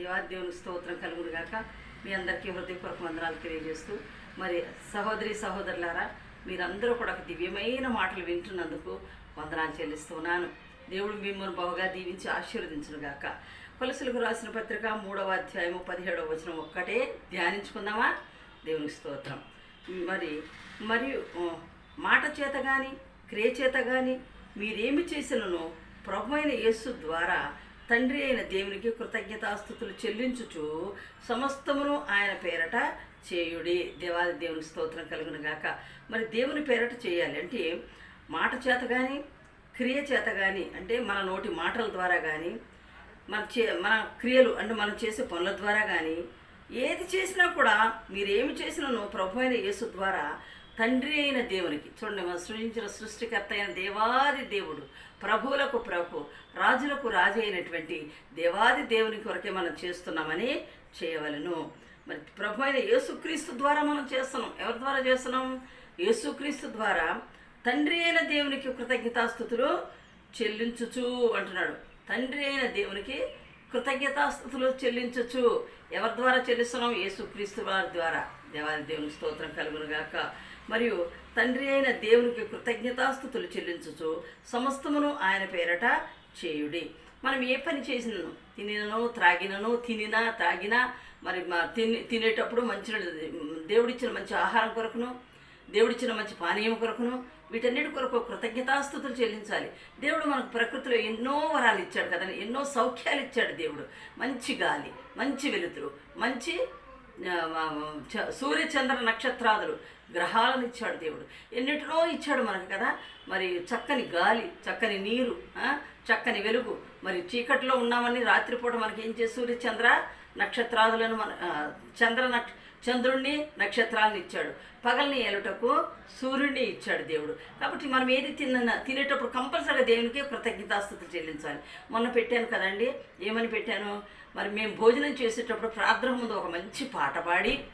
దేవాదేవుని స్తోత్రం కలుగును గాక మీ అందరికీ హృదయపూర్వక వందనాలు తెలియజేస్తూ మరి సహోదరి సహోదరులారా మీరందరూ కూడా ఒక దివ్యమైన మాటలు వింటున్నందుకు వందనాలు చెల్లిస్తున్నాను. దేవుడు మిమ్మల్ని బహుగా దీవించి ఆశీర్వదించును గాక కొలసులకు రాసిన పత్రిక మూడవ అధ్యాయము పదిహేడవ వచనం ఒక్కటే. ధ్యానించుకుందామా? దేవుని స్తోత్రం. మరి మరియు మాట చేత కానీ క్రియ చేత కానీ మీరేమి చేసినను ప్రభు అయిన యేసు ద్వారా తండ్రి అయిన దేవునికి కృతజ్ఞతాస్థుతులు చెల్లించుచు సమస్తమును ఆయన పేరట చేయుడి. దేవాది దేవుని స్తోత్రం కలుగును గాక. మరి దేవుని పేరట చేయాలి అంటే మాట చేత కానీ క్రియ చేత కానీ అంటే మన నోటి మాటల ద్వారా కానీ మన చే మన క్రియలు అంటే మనం చేసే పనుల ద్వారా కానీ ఏది చేసినా కూడా మీరేమి చేసినను ప్రభు అయిన యేసు ద్వారా తండ్రి అయిన దేవునికి. చూడండి మనం సృజించిన సృష్టికర్త అయిన దేవాది దేవుడు ప్రభువులకు ప్రభు రాజులకు రాజు అయినటువంటి దేవాది దేవుని కొరకే మనం చేస్తున్నామని చేయవలను. మరి ప్రభు అయిన యేసుక్రీస్తు ద్వారా మనం చేస్తున్నాం. ఎవరి ద్వారా చేస్తున్నాం? యేసుక్రీస్తు ద్వారా తండ్రి అయిన దేవునికి కృతజ్ఞతాస్థుతులు చెల్లించుచు అంటున్నాడు. తండ్రి అయిన దేవునికి కృతజ్ఞతాస్థుతులు చెల్లించచ్చు. ఎవరి ద్వారా చెల్లిస్తున్నాం? యేసుక్రీస్తు వారి ద్వారా. దేవాది దేవుని స్తోత్రం కలుగునుగాక. మరియు తండ్రి అయిన దేవునికి కృతజ్ఞతాస్థుతులు చెల్లించచ్చు. సమస్తమును ఆయన పేరట చేయుడి. మనం ఏ పని చేసినను? తినినను త్రాగినను తినినా తాగినా మరి తిని తినేటప్పుడు మంచి దేవుడిచ్చిన మంచి ఆహారం కొరకును దేవుడిచ్చిన మంచి పానీయం కొరకును వీటన్నిటి కొరకు కృతజ్ఞతాస్థుతులు చెల్లించాలి. దేవుడు మనకు ప్రకృతిలో ఎన్నో వరాలు ఇచ్చాడు కదండి ఎన్నో సౌఖ్యాలు ఇచ్చాడు దేవుడు. మంచి గాలి మంచి వెలుతురు మంచి సూర్యచంద్ర చ- సూర్య చంద్ర నక్షత్రాదులు గ్రహాలను ఇచ్చాడు దేవుడు. ఎన్నిటినో ఇచ్చాడు మనకు కదా మరి చక్కని గాలి చక్కని నీరు చక్కని వెలుగు. మరి చీకట్లో ఉన్నామని రాత్రిపూట మనకి ఏం చేసి సూర్య చంద్ర నక్షత్రాదులను మన చంద్ర నక్ష చంద్రుణ్ణి నక్షత్రాలను ఇచ్చాడు. పగల్ని ఏలుటకు సూర్యుడిని ఇచ్చాడు దేవుడు. కాబట్టి మనం ఏది తిన్న తినేటప్పుడు కంపల్సరీగా దేవునికి కృతజ్ఞతాస్థుతులు చెల్లించాలి. మొన్న పెట్టాను కదండి ఏమని పెట్టాను? మరి మేము భోజనం చేసేటప్పుడు ప్రార్థన ముందు ఒక మంచి పాట పాడి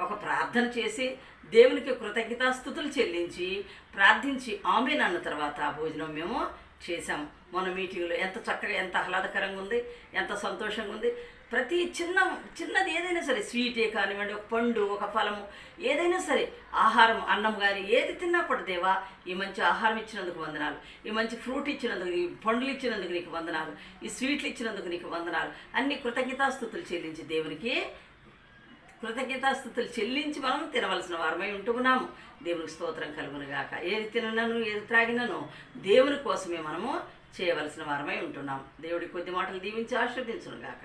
ఒక ప్రార్థన చేసి దేవునికి కృతజ్ఞతాస్థుతులు చెల్లించి ప్రార్థించి ఆమె అన్న తర్వాత ఆ భోజనం మేము చేశాము. మన మీటింగ్లో ఎంత చక్కగా ఎంత ఆహ్లాదకరంగా ఉంది ఎంత సంతోషంగా ఉంది. ప్రతి చిన్న చిన్నది ఏదైనా సరే స్వీటే కానివ్వండి ఒక పండు ఒక ఫలము ఏదైనా సరే ఆహారం అన్నం కానీ ఏది తిన్నా కూడా దేవా ఈ మంచి ఆహారం ఇచ్చినందుకు వందనాలు. ఈ మంచి ఫ్రూట్ ఇచ్చినందుకు ఈ పండ్లు ఇచ్చినందుకు నీకు వందనాలు. ఈ స్వీట్లు ఇచ్చినందుకు నీకు వందనాలు. అన్ని కృతజ్ఞతాస్థుతులు చెల్లించి దేవునికి కృతజ్ఞతాస్థుతులు చెల్లించి మనం తినవలసిన వారమై ఉంటున్నాము. దేవునికి స్తోత్రం కలుగునుగాక. ఏది తినను ఏది త్రాగినను దేవుని కోసమే మనము చేయవలసిన వారమై ఉంటున్నాం. దేవుడి కొద్ది మాటలు దీవించి ఆశీర్వదించును గాక